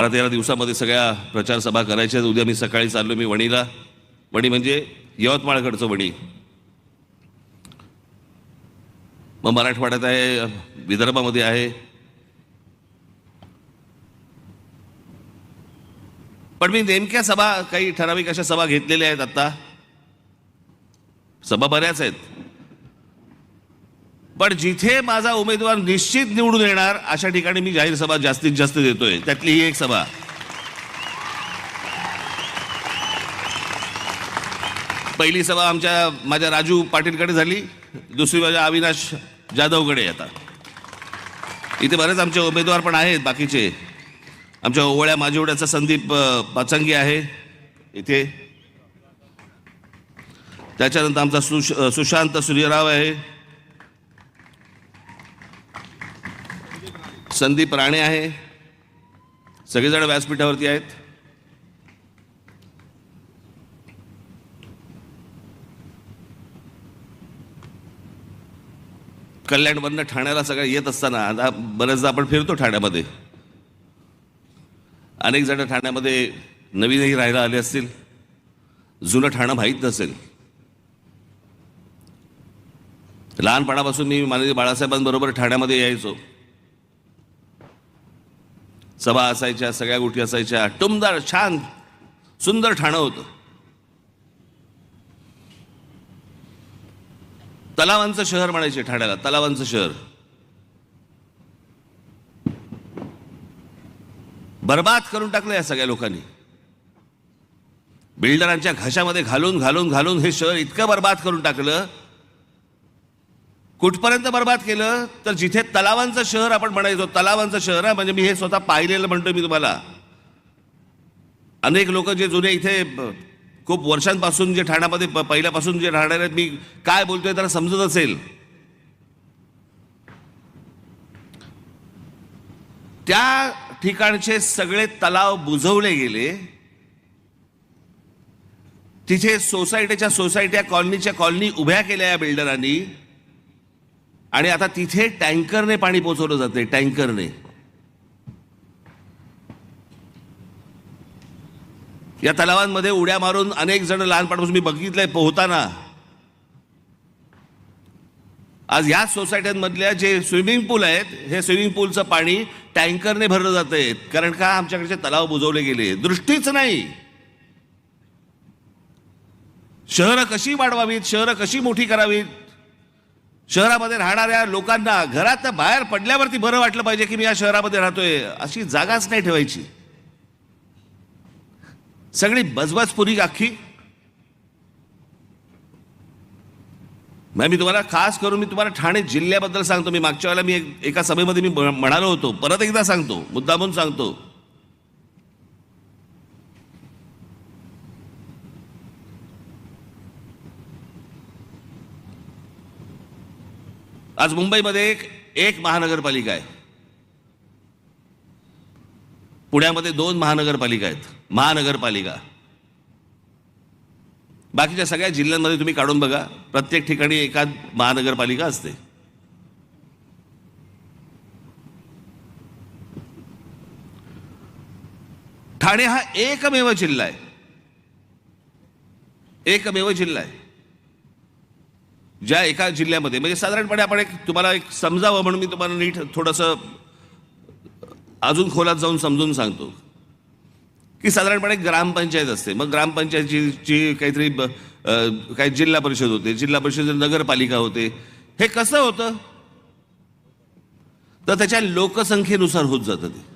बारा तेरा दिवसामध्ये सगळ्या प्रचार सभा करायच्या उद्या मी सकाळी चाललो मी वणीला. वणी म्हणजे यवतमाळकडचं वणी. मग मराठवाड्यात आहे विदर्भामध्ये आहे. पण मी नेमक्या सभा काही ठराविक अशा सभा घेतलेल्या आहेत आता. सभा बऱ्याच आहेत. पण जिथे माझा उमेदवार निश्चित निवडून येणार अशा ठिकाणी मी जाहीर सभा जास्तीत जास्त देतोय. त्यातली ही एक सभा. पहिली सभा आमच्या माझ्या राजू पाटीलकडे झाली. दुसरी माझ्या अविनाश जाधवकडे आता. इथे बरेच आमचे उमेदवार पण आहेत बाकीचे. आमच्या ओवळ्या माझेवड्याचा संदीप पाचंगी आहे इथे. त्याच्यानंतर आमचा सुश सुशांत सूर्यराव आहे. संदीप राणे आहे. सगळेजण व्यासपीठावरती आहेत. कल्याणमधनं ठाण्याला सगळं येत असताना आता बऱ्याचदा आपण फिरतो ठाण्यामध्ये. अनेक जण ठाण्यामध्ये नवीनही राहायला आले असतील. जुनं ठाणं माहीत नसेल. लहानपणापासून मी माननीय बाळासाहेबांबरोबर ठाण्यामध्ये यायचो. सभा असायच्या सगळ्या गोष्टी असायच्या. टुमदार छान सुंदर ठाणं होतं. तलावांचं शहर म्हणायचे ठाण्याला तलावांचं शहर. बर्बाद करून टाकलं या सगळ्या लोकांनी. बिल्डरांच्या घशामध्ये घालून घालून घालून हे शहर इतकं बर्बाद करून टाकलं कुठपर्यंत बर्बाद केलं तर जिथे तलावांचं शहर आपण म्हणायचो तलावांचं शहर आहे म्हणजे मी हे स्वतः पाहिलेलं म्हणतो मी तुम्हाला. अनेक लोक जे जुने इथे खूप वर्षांपासून जे ठाण्यामध्ये प- पहिल्यापासून जे राहणार आहेत मी काय बोलतोय त्याला समजत असेल. त्या ठिकाणचे सगळे तलाव बुजवले गेले. तिथे सोसायटीच्या सोसायट्या कॉलनीच्या कॉलनी उभ्या केल्या या बिल्डरांनी. आणि आता तिथे टँकरने पाणी पोचवलं जाते टँकरने. या तलावांमध्ये उड्या मारून अनेक जण लहानपणापासून मी बघितलंय पोहताना. आज या सोसायट्यांमधल्या जे स्विमिंग पूल आहेत हे स्विमिंग पूलचं पाणी टँकरने भरलं जाते आहे. कारण का? आमच्याकडचे तलाव बुजवले गेले दृष्टीच नाही. शहरं कशी वाढवावीत? शहरं कशी मोठी करावीत? शहरामध्ये राहणाऱ्या लोकांना घरात बाहेर पडल्यावरती बरं वाटलं पाहिजे की मी या शहरामध्ये राहतोय अशी जागाच नाही ठेवायची. सगळी बजबजपुरी अख्खी मग मी तुम्हाला खास करून मी तुम्हाला ठाणे जिल्ह्याबद्दल सांगतो. मी मागच्या वेळेला मी एका सभेमध्ये मी म्ह- म्हणालो होतो. परत एकदा सांगतो. मुद्दामून सांगतो. आज मुंबईमध्ये एक एक महानगरपालिका आहे. पुण्यामध्ये दोन महानगरपालिका आहेत. महानगरपालिका. बाकीच्या सगळ्या जिल्ह्यांमध्ये तुम्ही काढून बघा. प्रत्येक ठिकाणी एखाद महानगरपालिका असते. ठाणे हा एकमेव जिल्हा आहे. एकमेव जिल्हा आहे. ज्या एका जिल्ह्यामध्ये म्हणजे साधारणपणे आपण एक तुम्हाला एक समजावं म्हणून मी तुम्हाला नीट थोडंसं अजून खोलात जाऊन समजून सांगतो. की साधारणपणे ग्रामपंचायत असते. मग ग्रामपंचायतीची काहीतरी काही जिल्हा परिषद होते. जिल्हा परिषद नगरपालिका होते. हे कसं होतं? तर त्याच्या लोकसंख्येनुसार होत जातं ते.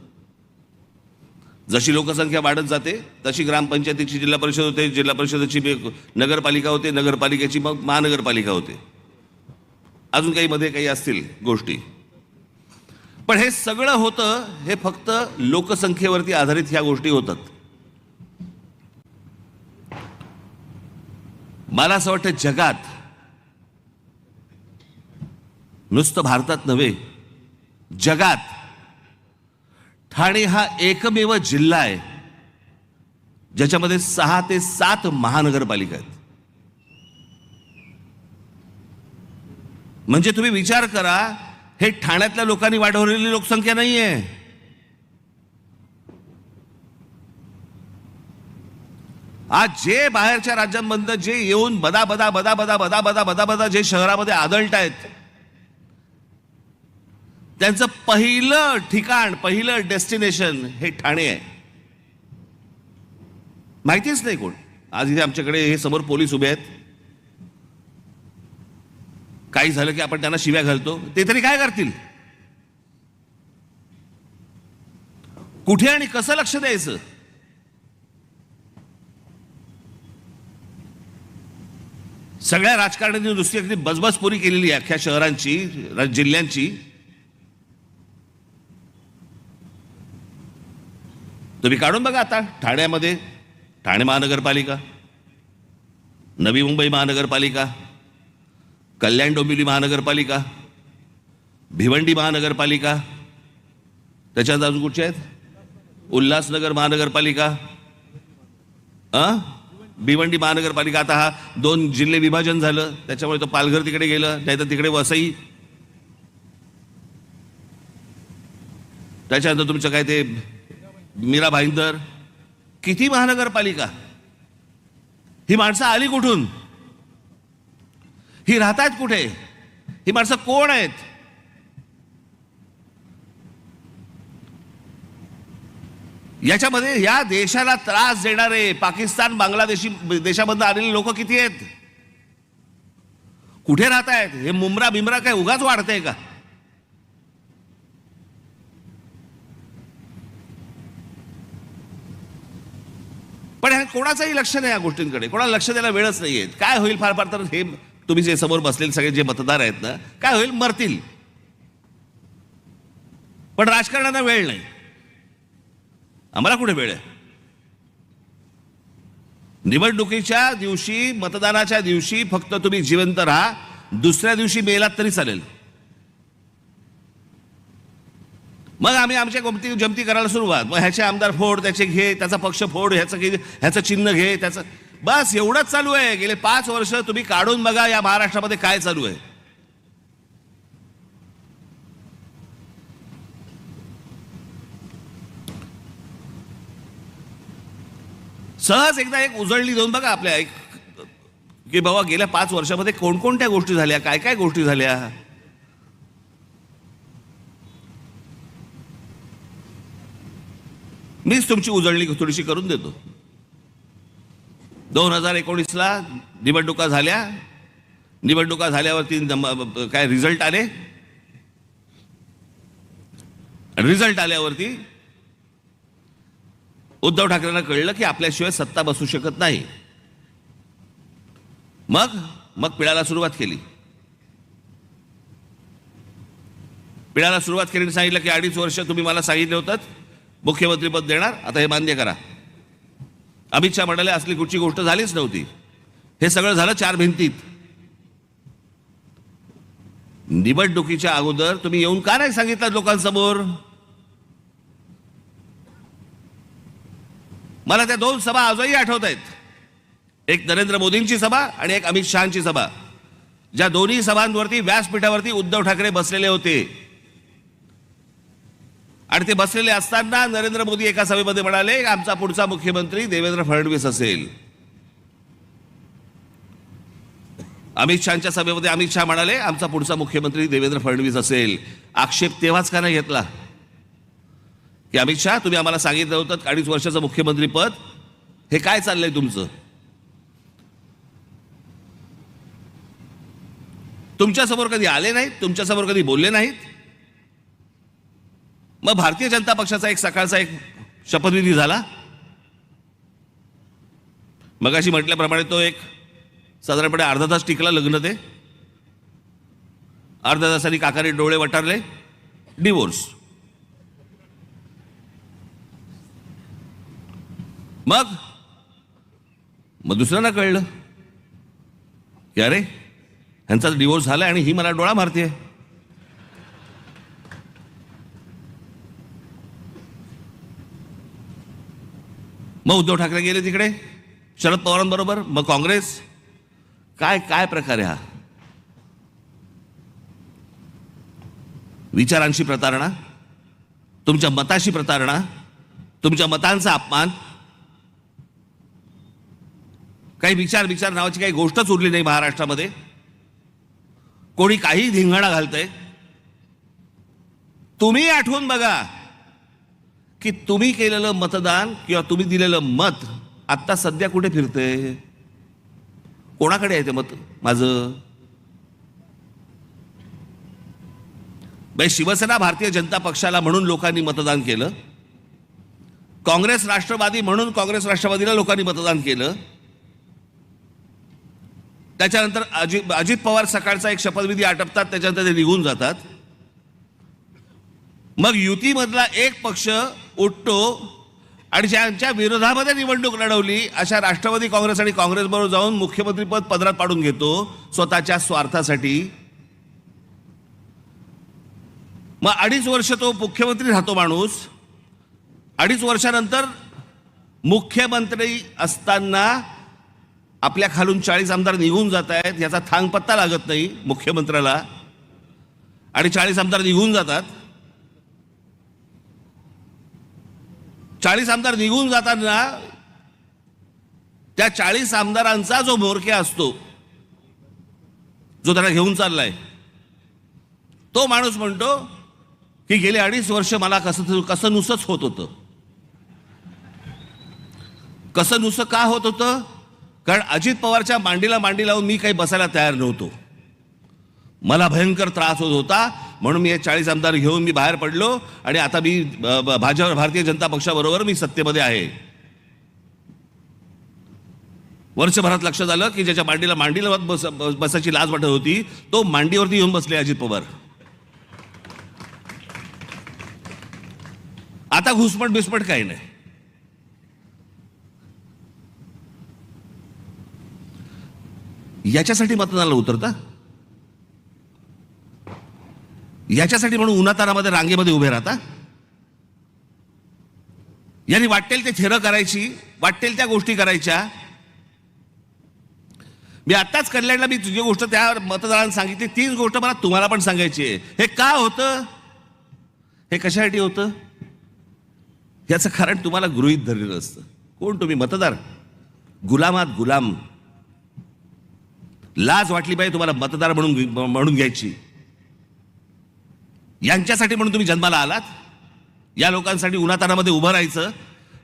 जशी लोकसंख्या वाढत जाते तशी ग्रामपंचायतीची जिल्हा परिषद होते जिल्हा परिषदेची नगरपालिका होते नगरपालिकेची मग महानगरपालिका होते. अजून काही मध्ये काही असतील गोष्टी. पण हे सगळं होतं हे फक्त लोकसंख्येवरती आधारित ह्या गोष्टी होतात. मला असं वाटतं जगात नुसतं भारतात नव्हे जगात ठाणे हा एकमेव जिल्हा आहे ज्याच्यामध्ये सहा ते सात महानगरपालिका आहेत. म्हणजे तुम्ही विचार करा हे ठाण्यातल्या लोकांनी वाढवलेली लोकसंख्या नाही आहे आज जे बाहेरच्या राज्यांमधनं जे येऊन बदा बदा बदा बदा बदा बदा बदा बदा जे शहरामध्ये आदळत आहेत त्यांचं पहिलं ठिकाण पहिलं डेस्टिनेशन हे ठाणे आहे. माहितीच नाही कोण. आज इथे आमच्याकडे हे समोर पोलीस उभे आहेत. काही झालं की आपण त्यांना शिव्या घालतो. ते तरी काय करतील? कुठे आणि कसं लक्ष द्यायचं? सगळ्या राजकारण्यांनी नुसती अगदी बजबजपुरी केलेली आहे अख्ख्या शहरांची जिल्ह्यांची. तुम्ही काढून बघा आता ठाण्यामध्ये. ठाणे महानगरपालिका. नवी मुंबई महानगरपालिका. कल्याण डोंबिवली महानगरपालिका. भिवंडी महानगरपालिका. त्याच्यात अजून कुठचे आहेत? उल्हासनगर महानगरपालिका. अ? भिवंडी महानगरपालिका. आता हा दोन जिल्हे विभाजन झालं. त्याच्यामुळे तो पालघर तिकडे गेलं नाही तर तिकडे वसई. त्याच्यानंतर तुमचं काय ते मीरा भाईंदर किती महानगरपालिका? ही माणसं आली कुठून? ही राहत आहेत कुठे? ही माणसं कोण आहेत? याच्यामध्ये या देशाला त्रास देणारे पाकिस्तान बांगलादेशी देशामधनं आलेले लोक किती आहेत? कुठे राहत आहेत हे मुमरा बिमरा काय उगाच वाढतंय का? पण ह्या कोणाचंही लक्ष नाही या गोष्टींकडे. कोणाला लक्ष द्यायला वेळच नाहीये. काय होईल फार फार तर हे तुम्ही जे समोर बसलेले सगळे जे मतदार आहेत ना काय होईल? मरतील. पण राजकारणाला वेळ नाही. आम्हाला कुठे वेळ आहे? निवडणुकीच्या दिवशी मतदानाच्या दिवशी फक्त तुम्ही जिवंत राहा. दुसऱ्या दिवशी मेलात तरी चालेल. मग आम्ही आमच्या गमती जमती करायला सुरुवात. मग ह्याचे आमदार फोड त्याचे घे त्याचा पक्ष फोड ह्याचं घे ह्याचं चिन्ह घे त्याचं बस एवढंच चालू आहे. गेले पाच वर्ष तुम्ही काढून बघा या महाराष्ट्रामध्ये काय चालू आहे. सहज एकदा एक उजळली दोन बघा आपल्या. एक की बाबा गेल्या पाच वर्षामध्ये कोणकोणत्या गोष्टी झाल्या? काय काय गोष्टी झाल्या? मीच तुमची उजळणी थोडीशी करून देतो. दोन हजार एकोणीसला निवडणुका झाल्या. निवडणुका झाल्यावरती काय रिझल्ट आले? रिझल्ट आल्यावरती उद्धव ठाकरेंना कळलं की आपल्याशिवाय सत्ता बसू शकत नाही. मग मग पिळायला सुरुवात केली. पिळायला सुरुवात केली सांगितलं की अडीच वर्ष तुम्ही मला सांगितलं होतं मुख्यमंत्रीपद देणार? आता हे मान्य करा. अमित शहा म्हणाले असली कुठची गोष्ट झालीच नव्हती. हे सगळं झालं चार भिंतीत. निवडणुकीच्या अगोदर तुम्ही येऊन का नाही सांगितलं लोकांसमोर? मला त्या दोन सभा आजही आठवत आहेत. एक नरेंद्र मोदींची सभा आणि एक अमित शहाची सभा. ज्या दोन्ही सभांवरती व्यासपीठावरती उद्धव ठाकरे बसलेले होते. आणि ते बसलेले असताना नरेंद्र मोदी एका सभेमध्ये म्हणाले आमचा पुढचा मुख्यमंत्री देवेंद्र फडणवीस असेल. अमित शहाच्या सभेमध्ये अमित शहा म्हणाले आमचा पुढचा मुख्यमंत्री देवेंद्र फडणवीस असेल. आक्षेप तेव्हाच का नाही घेतला. की अमित शहा तुम्ही आम्हाला सांगितलं होतं अडीच वर्षाचं मुख्यमंत्री पद हे काय चाललंय तुमचं? तुमच्यासमोर कधी आले नाहीत? तुमच्यासमोर कधी बोलले नाहीत? मग भारतीय जनता पक्षाचा एक सकाळचा एक शपथविधी झाला. मग अशी म्हटल्याप्रमाणे तो एक साधारणपणे अर्धा तास टिकला लग्न ते. अर्ध्या तासाने काकाने डोळे वटारले. डिवोर्स मग? मग दुसऱ्यांना कळलं. की अरे ह्यांचा डिवोर्स झाला आणि ही मला डोळा मारते मग उद्धव ठाकरे गेले तिकडे? शरद पवारांबरोबर मग काँग्रेस? काय काय प्रकार आहे हा? विचारांशी प्रतारणा? तुमच्या मताशी प्रतारणा? तुमच्या मतांचा अपमान? काही विचार विचार नावाची काही गोष्टच उरली नाही महाराष्ट्रामध्ये. कोणी काही धिंगाणा घालतंय. तुम्ही आठवून बघा. की तुम्ही केलेलं मतदान किंवा तुम्ही दिलेलं मत आत्ता सध्या कुठे फिरतंय? कोणाकडे आहे ते मत? माझं? बाई शिवसेना भारतीय जनता पक्षाला म्हणून लोकांनी मतदान केलं. काँग्रेस राष्ट्रवादी म्हणून काँग्रेस राष्ट्रवादीला लोकांनी मतदान केलं. त्याच्यानंतर अजित अजित पवार सकाळचा एक शपथविधी आटपतात त्याच्यानंतर ते निघून जातात. मग युतीमधला एक पक्ष उठतो आणि ज्यांच्या विरोधामध्ये निवडणूक लढवली अशा राष्ट्रवादी काँग्रेस आणि काँग्रेसबरोबर जाऊन मुख्यमंत्रीपद पदरात पाडून घेतो स्वतःच्या स्वार्थासाठी. मग अडीच वर्ष तो मुख्यमंत्री राहतो माणूस. अडीच वर्षानंतर मुख्यमंत्री असताना आपल्या खालून चाळीस आमदार निघून जात आहेत याचा थांगपत्ता लागत नाही मुख्यमंत्र्याला. आणि चाळीस आमदार निघून जातात. चाळीस आमदार निघून जाताना त्या चाळीस आमदारांचा जो मोरक्या असतो जो त्यांना घेऊन चाललाय तो माणूस म्हणतो की गेले अडीच वर्ष मला कसं कसं नुसंच होत होतं. कसं नुसतं का होत होतं? कारण अजित पवारच्या मांडीला मांडी लावून मी काही बसायला तयार नव्हतो. मला भयंकर त्रास होत होता. म्हणून मी हे चाळीस आमदार घेऊन मी बाहेर पडलो आणि आता मी भाजप भारतीय जनता पक्षाबरोबर मी सत्तेमध्ये आहे. वर्षभरात लक्षात आलं की ज्याच्या मांडीला मांडीला बस- बसायची लाज वाटत होती तो मांडीवरती येऊन बसले अजित पवार. आता घुसमट बिस्मट काही नाही. याच्यासाठी मतदानाला उतरता? याच्यासाठी म्हणून उन्हातानामध्ये रांगेमध्ये उभे राहता? यांनी वाटेल ते थेरं करायची वाटेल त्या गोष्टी करायच्या. मी आत्ताच कल्याणला मी तुझी गोष्ट त्या मतदारांना सांगितली. तीच गोष्ट मला तुम्हाला पण सांगायची आहे. हे का होतं? हे कशासाठी होतं? याचं कारण तुम्हाला गृहीत धरलेलं असतं. कोण तुम्ही? मतदार? गुलामात गुलाम. लाज वाटली पाहिजे तुम्हाला मतदार म्हणून म्हणून घ्यायची. यांच्यासाठी म्हणून तुम्ही जन्माला आलात? या लोकांसाठी उन्हातानामध्ये उभं राहायचं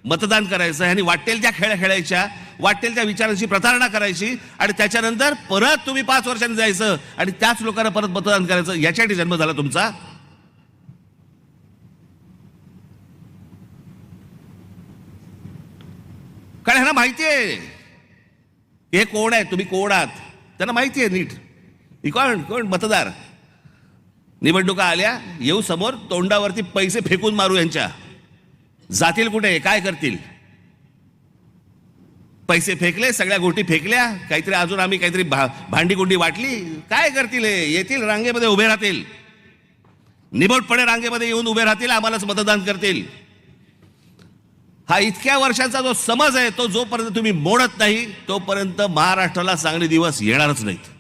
मतदान करायचं आणि वाटेल त्या खेळ खेळायच्या वाटेल त्या विचारांची प्रतारणा करायची आणि त्याच्यानंतर परत तुम्ही पाच वर्षांनी जायचं आणि त्याच लोकांना परत मतदान करायचं याच्यासाठी जन्म झाला तुमचा? कारण ह्यांना माहिती आहे. हे कोण आहे? तुम्ही कोण आहात? त्यांना माहिती आहे नीट. ही कोण? कोण? मतदार. निवडणुका आल्या येऊ समोर तोंडावरती पैसे फेकून मारू यांच्या. जातील कुठे? काय करतील? पैसे फेकले सगळ्या गोष्टी फेकल्या काहीतरी अजून आम्ही काहीतरी भा भांडीकुंडी वाटली. काय करतील हे? येतील रांगेमध्ये उभे राहतील. निबटपणे रांगेमध्ये येऊन उभे राहतील आम्हालाच मतदान करतील. हा इतक्या वर्षाचा जो समज आहे तो जोपर्यंत तुम्ही मोडत नाही तोपर्यंत महाराष्ट्राला चांगले दिवस येणारच नाहीत.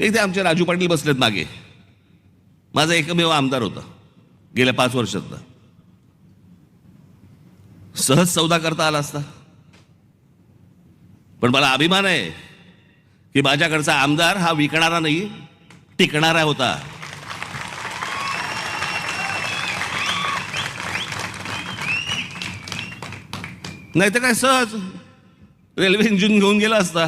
इथे आमचे राजू पाटील बसलेत मागे. माझा एकमेव आमदार होता गेल्या पाच वर्षातला. सहज सौदा करता आला असता. पण मला अभिमान आहे की माझ्याकडचा आमदार हा विकणारा नाही टिकणारा होता. नाही तर काय सहज रेल्वे इंजिन घेऊन गेला असता.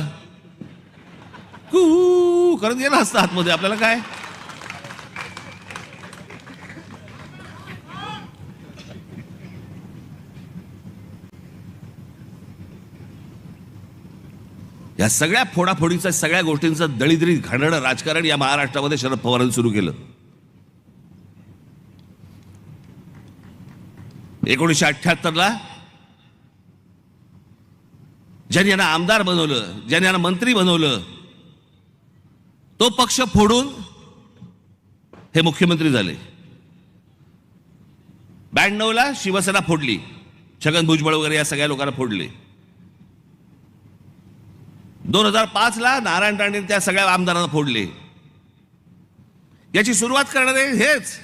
कू करत गेला असता आतमध्ये. आपल्याला काय? या सगळ्या फोडाफोडीचा सगळ्या गोष्टींचं दळीदळीत घाणडं राजकारण या महाराष्ट्रामध्ये शरद पवारांनी सुरू केलं. एकोणीसशे अठ्ठ्याहत्तरला ज्यांनी यांना आमदार बनवलं ज्यांनी यांना मंत्री बनवलं तो पक्ष फोडून हे मुख्यमंत्री झाले. ब्याण्णवला शिवसेना फोडली. छगन भुजबळ वगैरे या सगळ्या लोकांना फोडले. दोन हजार पाच ला नारायण राणे त्या सगळ्या आमदारांना फोडले. याची सुरुवात करणारे हेच.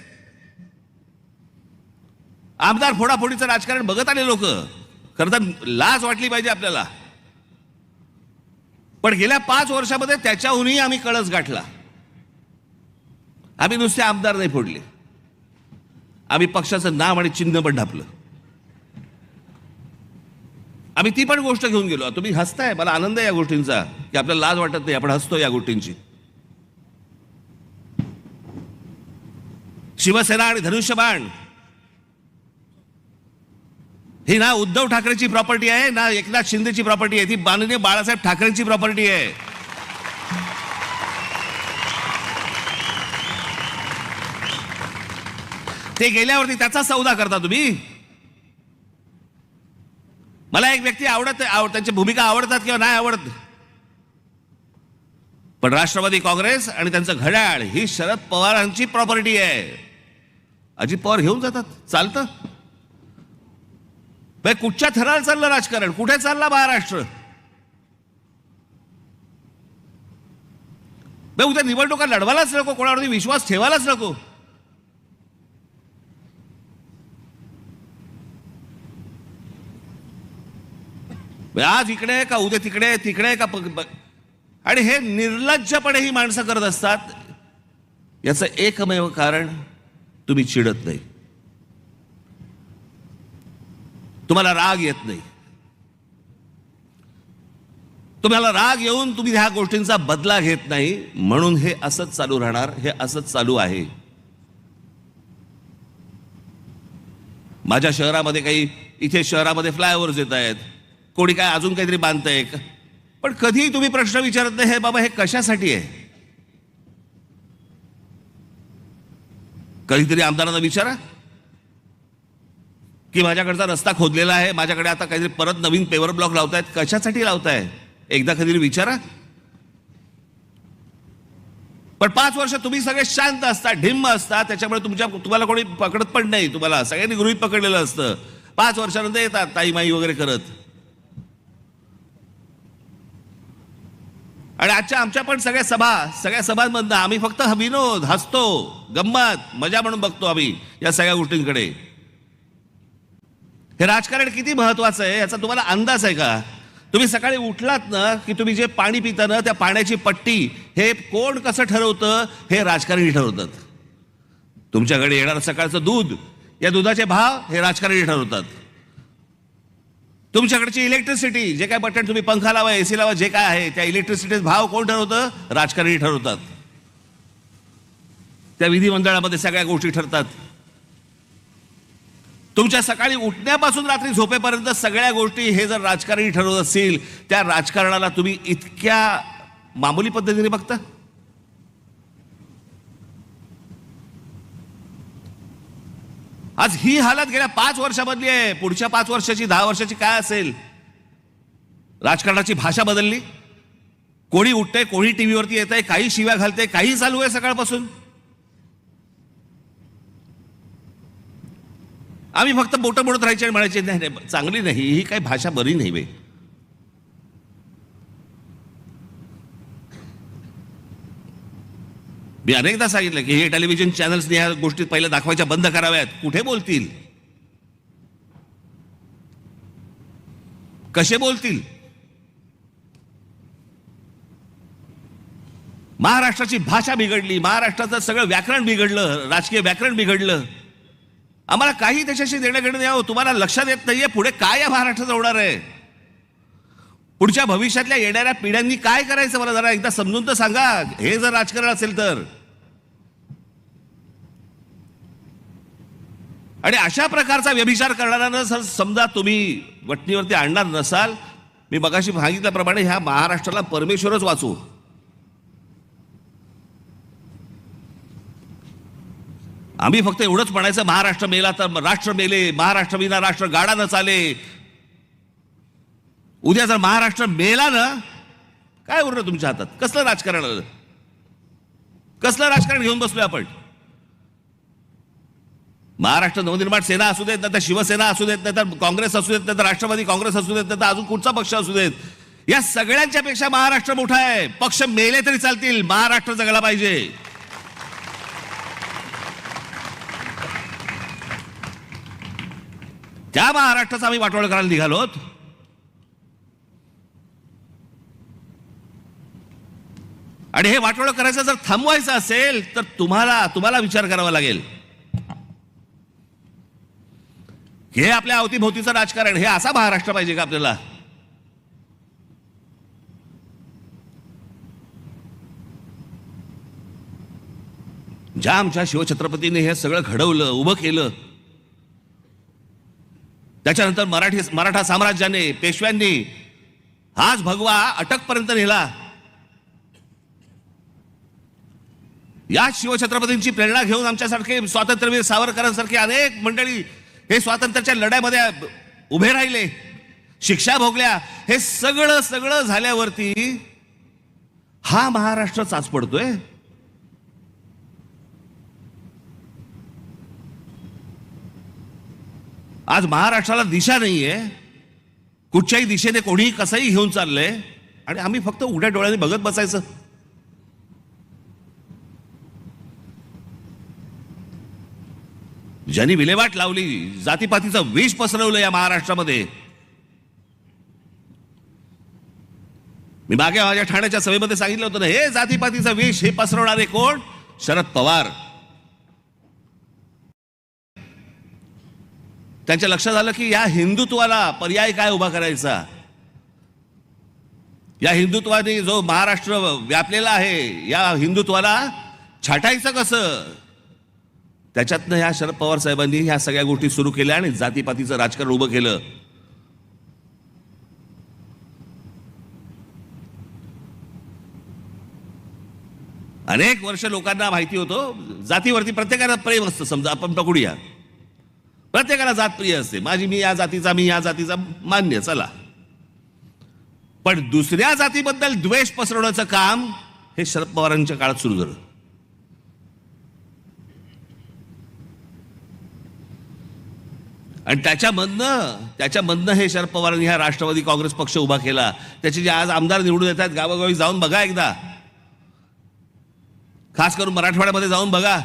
आमदार फोडाफोडीचं राजकारण बघत आले लोक. खरं तर लाज वाटली पाहिजे आपल्याला. पण गेल्या पाच वर्षामध्ये त्याच्याहूनही आम्ही कळस गाठला. आम्ही नुसते आमदार नाही फोडले. आम्ही पक्षाचं नाव आणि चिन्ह पण ढापलं. आम्ही ती पण गोष्ट घेऊन गेलो. तुम्ही हसताय मला आनंद आहे या गोष्टींचा. की आपल्याला लाज वाटत नाही आपण हसतो या गोष्टींची. शिवसेना आणि धनुष्यबाण ही ना उद्धव ठाकरेची प्रॉपर्टी आहे ना एकनाथ शिंदेची प्रॉपर्टी आहे ती माननीय बाळासाहेब ठाकरेंची प्रॉपर्टी आहे. ते गेल्यावरती त्याचा सौदा करता तुम्ही. मला एक व्यक्ती आवडत आव- त्यांची भूमिका आवडतात किंवा नाही आवडत. पण राष्ट्रवादी काँग्रेस आणि त्यांचं घड्याळ ही शरद पवारांची प्रॉपर्टी आहे. अजित पवार घेऊन जातात चालतं. बाई, कुठच्या थराला चाललं राजकारण? कुठे चालला महाराष्ट्र? बाई, उद्या निवडणुका लढवायलाच नको कोणावरती विश्वास ठेवायलाच नको. आज इकडे आहे का उद्या तिकडे आहे, तिकडे आहे का पग आणि हे निर्लज्जपणे ही माणसं करत असतात याचं एकमेव कारण तुम्ही चिडत नाही. तुम्हाला राग येत नाही. तुम्हाला राग येऊन तुम्ही ह्या गोष्टींचा बदला घेत नाही म्हणून हे असंच चालू राहणार हे असंच चालू आहे. माझ्या शहरामध्ये काही इथे शहरामध्ये फ्लायओव्हर्स येत आहेत. कोणी काय अजून काहीतरी बांधतंय का पण कधीही तुम्ही प्रश्न विचारत नाही हे बाबा हे कशासाठी आहे? कधीतरी आमदारांना विचारा. की माझ्याकडचा रस्ता खोदलेला आहे माझ्याकडे आता काहीतरी परत नवीन पेवर ब्लॉक लावतायत कशासाठी लावताय? एकदा कधी विचारा. पण पाच वर्ष तुम्ही सगळे शांत असता ढिम्म असता त्याच्यामुळे तुमच्या तुम्हाला कोणी पकडत पण नाही तुम्हाला सगळ्यांनी गृहित पकडलेलं असतं. पाच वर्षानंतर येतात ताई माई वगैरे करत. आणि आजच्या आमच्या पण सगळ्या सभा सगळ्या सभांमधनं आम्ही फक्त विनोद हसतो गंमत मजा म्हणून बघतो आम्ही या सगळ्या गोष्टींकडे. हे राजकारण किती महत्वाचं आहे याचा तुम्हाला अंदाज आहे का? तुम्ही सकाळी उठलात ना की तुम्ही जे पाणी पिता ना त्या पाण्याची पट्टी हे कोण कसं ठरवतं? हे राजकारणी ठरवतात. तुमच्याकडे येणारं सकाळचं दूध या दुधाचे भाव हे राजकारणी ठरवतात. तुमच्याकडची इलेक्ट्रिसिटी जे काय बटन तुम्ही पंखा लावा एसी लावा जे काय आहे त्या इलेक्ट्रिसिटीचे भाव कोण ठरवतं? राजकारणी ठरवतात. त्या विधिमंडळामध्ये सगळ्या गोष्टी ठरतात. तुमच्या सकाळी उठण्यापासून रात्री झोपेपर्यंत सगळ्या गोष्टी हे जर राजकारणी ठरवत असतील त्या राजकारणाला तुम्ही इतक्या मामूली पद्धतीने बघता? आज ही हालत गेल्या पाच वर्षामधली आहे. पुढच्या पाच वर्षाची दहा वर्षाची काय असेल? राजकारणाची भाषा बदलली. कोणी उठतंय कोणी टीव्हीवरती येत आहे काही शिव्या घालते काही चालू आहे सकाळपासून. आम्ही फक्त बोटं बोलत राहायचे आणि म्हणायचे नाही नाही चांगली नाही ही काही भाषा बरी नाही बे मी अनेकदा सांगितलं की हे टेलिव्हिजन चॅनल्सने ह्या गोष्टी पहिल्या दाखवायच्या बंद कराव्यात. कुठे बोलतील? कसे बोलतील? महाराष्ट्राची भाषा बिघडली. महाराष्ट्राचं सगळं व्याकरण बिघडलं. राजकीय व्याकरण बिघडलं. आम्हाला काही त्याच्याशी देणं घेणं द्यावं तुम्हाला लक्षात येत नाहीये पुढे काय या महाराष्ट्रात होणार आहे? पुढच्या भविष्यातल्या येणाऱ्या पिढ्यांनी काय करायचं मला जरा एकदा समजून तर सांगा. हे जर राजकारण असेल तर. आणि अशा प्रकारचा व्यभिचार करणाऱ्यांना जर समजा तुम्ही वटणीवरती आणणार नसाल मी मगाशी सांगितल्याप्रमाणे ह्या महाराष्ट्राला परमेश्वरच वाचू आम्ही फक्त एवढंच म्हणायचं महाराष्ट्र मेला तर राष्ट्र मेले महाराष्ट्र विना राष्ट्र गाडा न चाले. उद्या जर महाराष्ट्र मेला ना काय उरलं तुमच्या हातात? कसलं राजकारण? आलं? कसलं राजकारण घेऊन बसलोय आपण? महाराष्ट्र नवनिर्माण सेना असू देत नाही तर शिवसेना असू देत नाही तर काँग्रेस असू देत नाही तर राष्ट्रवादी काँग्रेस असू देत नाही तर अजून कुठचा पक्ष असू देत. या सगळ्यांच्या पेक्षा महाराष्ट्र मोठा आहे. पक्ष मेले तरी चालतील महाराष्ट्र जगला पाहिजे. त्या महाराष्ट्राचा आम्ही वाटोळ करायला निघालोत. आणि हे वाटोळ करायचं जर थांबवायचं असेल तर तुम्हाला तुम्हाला विचार करावा लागेल. हे आपल्या अवतीभोवतीचं राजकारण हे असा महाराष्ट्र पाहिजे का आपल्याला? ज्या आमच्या शिवछत्रपतीने हे सगळं घडवलं उभं केलं त्याच्यानंतर मराठी मराठा साम्राज्याने पेशव्यांनी हाच भगवा अटकपर्यंत नेला. या शिवछत्रपतींची प्रेरणा घेऊन आमच्यासारखे स्वातंत्र्यवीर सावरकरांसारखे अनेक मंडळी हे स्वातंत्र्याच्या लढ्यामध्ये उभे राहिले शिक्षा भोगल्या. हे सगळं सगळं झाल्यावरती हा महाराष्ट्र चाच पडतोय आज महाराष्ट्राला दिशा नाहीये. कुठच्याही दिशेने कोणीही कसंही घेऊन चाललंय. आणि आम्ही फक्त उघड्या डोळ्याने बघत बसायचं. ज्यांनी विल्हेवाट लावली जातीपातीचं विष पसरवलं या महाराष्ट्रामध्ये. मी मागे माझ्या ठाण्याच्या सभेमध्ये सांगितलं होतं ना हे जातीपातीचं विष हे पसरवणारे कोण? शरद पवार. त्यांच्या लक्षात आलं की या हिंदुत्वाला पर्याय काय उभा करायचा? या हिंदुत्वाने जो महाराष्ट्र व्यापलेला आहे या हिंदुत्वाला छाटायचं कसं? त्याच्यातनं ह्या शरद पवार साहेबांनी ह्या सगळ्या गोष्टी सुरू केल्या आणि जातीपातीचं राजकारण उभं केलं. अनेक वर्ष लोकांना माहिती होतं जातीवरती प्रत्येकाला प्रेम असतं समजा आपण पकडूया प्रत्येकाला जात प्रिय असते. माझी मी या जातीचा मी या जातीचा मान्य चला. पण दुसऱ्या जातीबद्दल द्वेष पसरवण्याचं काम हे शरद पवारांच्या काळात सुरू झालं. आणि त्याच्यामधनं त्याच्यामधनं हे शरद पवारांनी ह्या राष्ट्रवादी काँग्रेस पक्ष उभा केला. त्याचे जे आज आमदार निवडून येत आहेत गावोगावी जाऊन बघा एकदा. खास करून मराठवाड्यामध्ये जाऊन बघा.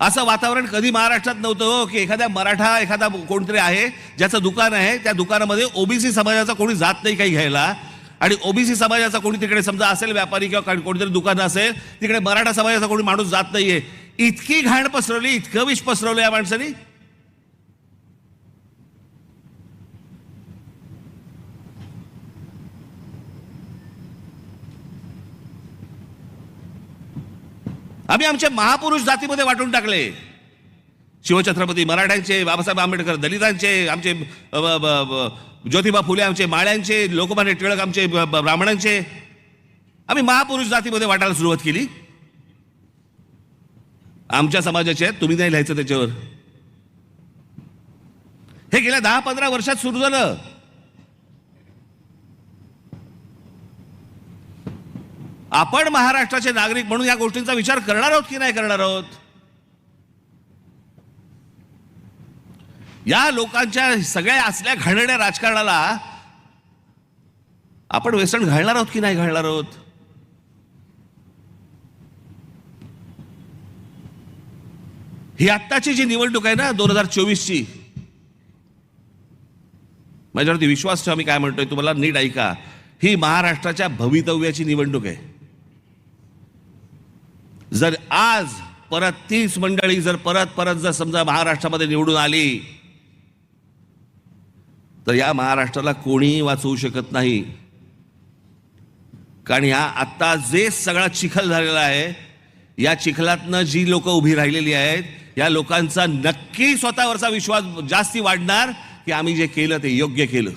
असं वातावरण कधी महाराष्ट्रात नव्हतं हो की एखाद्या मराठा एखादा कोणतरी आहे ज्याचं दुकान आहे त्या दुकानामध्ये ओबीसी समाजाचा कोणी जात नाही काही घ्यायला. आणि ओबीसी समाजाचा कोणी तिकडे समजा असेल व्यापारी किंवा कोणतरी कोणीतरी दुकान असेल तिकडे मराठा समाजाचा कोणी माणूस जात नाहीये. इतकी घाण पसरवली इतकं विष पसरवलं या माणसानी. आम्ही आमच्या महापुरुष जातीमध्ये वाटून टाकले. शिवछत्रपती मराठ्यांचे बाबासाहेब आंबेडकर दलितांचे आमचे ज्योतिबा फुले आमचे माळ्यांचे लोकमान्य टिळक आमचे ब- ब्राह्मणांचे. आम्ही महापुरुष जातीमध्ये वाटायला सुरुवात केली. आमच्या समाजाचे आहेत तुम्ही नाही लिहायचं त्याच्यावर. हे गेल्या दहा पंधरा वर्षात सुरू झालं. आपण महाराष्ट्राचे नागरिक म्हणून या गोष्टींचा विचार करणार आहोत की नाही करणार आहोत? या लोकांच्या सगळ्या असल्या घाणेरड्या राजकारणाला आपण व्यसन घालणार आहोत की नाही घालणार आहोत? ही आत्ताची जी निवडणूक आहे ना दोन हजार चोवीसची माझ्यावरती विश्वास ठेवा मी काय म्हणतोय तुम्हाला नीट ऐका. ही महाराष्ट्राच्या भवितव्याची निवडणूक आहे. जर आज परत तीच मंडळी जर परत परत जर समजा महाराष्ट्रामध्ये निवडून आली तर या महाराष्ट्राला कोणीही वाचवू शकत नाही. कारण ह्या आत्ता जे सगळा चिखल झालेला आहे या चिखलातनं जी लोक उभी राहिलेली आहेत या लोकांचा नक्की स्वतःवरचा विश्वास जास्ती वाढणार की आम्ही जे केलं ते योग्य केलं.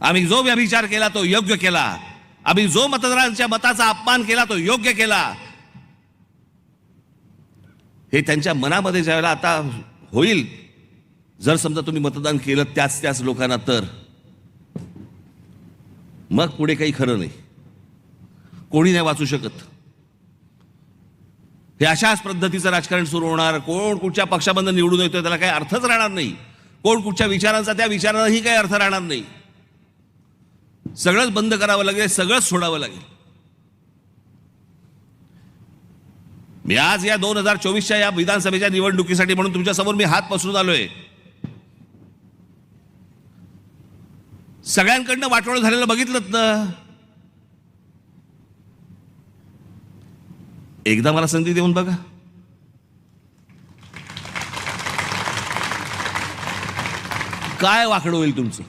आम्ही जो व्यभिचार केला तो योग्य केला. आम्ही जो मतदारांच्या मताचा अपमान केला तो योग्य केला. हे त्यांच्या मनामध्ये ज्यावेळेला आता होईल जर समजा तुम्ही मतदान केलं त्याच त्याच लोकांना तर. मग पुढे काही खरं नाही. कोणी नाही वाचू शकत. हे अशाच पद्धतीचं राजकारण सुरू होणार. कोण कुठच्या पक्षामधून निवडून येतोय त्याला काही अर्थच राहणार नाही. कोण कुठच्या विचारांचा त्या विचारालाही काही अर्थ राहणार नाही. सगळंच बंद करावं लागेल सगळंच सोडावं लागेल. मी आज या दोन हजार चोवीसच्या या विधानसभेच्या निवडणुकीसाठी म्हणून तुमच्यासमोर मी हात पसरून आलोय. सगळ्यांकडनं वाटोळ झालेलं बघितलं ना? एकदा मला संधी देऊन बघा. काय वाकडं होईल तुमचं?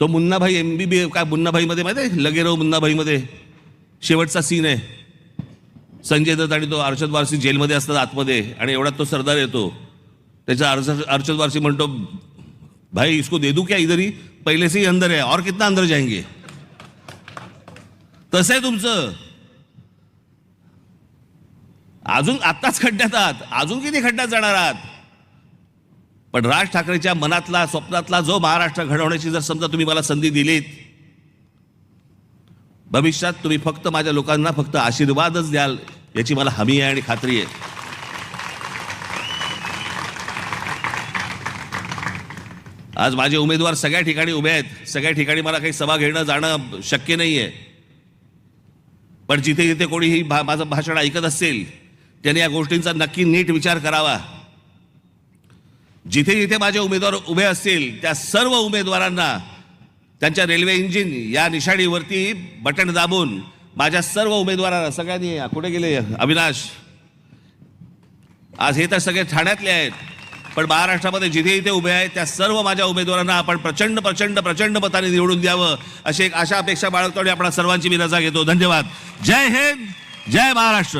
तो मुन्नाभाई एम बी बी काय मुन्नाभाईमध्ये माहिती आहे? लगेराव मुन्नाभाई मध्ये शेवटचा सीन आहे. संजय दत्त आणि तो अर्षद वारसी जेलमध्ये असतात आतमध्ये. आणि एवढ्यात तो सरदार येतो. त्याचा अर्षद अर्षद वारसी म्हणतो भाई इसको दे दू क्या इधर ही? पहिले से ही अंदर है. और कितना अंदर जाएंगे? तसं आहे तुमचं. अजून आत्ताच खड्ड्यात आहात. अजून किती खड्ड्यात जाणार आहात? पण राज ठाकरेच्या मनातला स्वप्नातला जो महाराष्ट्र घडवण्याची जर समजा तुम्ही मला संधी दिलीत भविष्यात तुम्ही फक्त माझ्या लोकांना फक्त आशीर्वादच द्याल याची मला हमी आहे आणि खात्री आहे. आज माझे उमेदवार सगळ्या ठिकाणी उभे आहेत. सगळ्या ठिकाणी मला काही सभा घेणं जाणं शक्य नाही आहे पण जिथे जिथे कोणीही भा माझं भाषण ऐकत असेल त्याने या गोष्टींचा नक्की नीट विचार करावा. जिथे जिथे माझे उमेदवार उभे असतील त्या सर्व उमेदवारांना त्यांच्या रेल्वे इंजिन या निशाणीवरती बटन दाबून माझ्या सर्व उमेदवारांना सगळ्यांनी कुठे गेले? अविनाश. आज हे तर सगळे ठाण्यातले आहेत पण महाराष्ट्रामध्ये जिथे इथे उभे आहेत त्या सर्व माझ्या उमेदवारांना आपण प्रचंड प्रचंड प्रचंड मताने निवडून द्यावं अशी एक आशा अपेक्षा बाळगतो आणि आपणा सर्वांची मी रजा घेतो. धन्यवाद. जय हिंद जय महाराष्ट्र.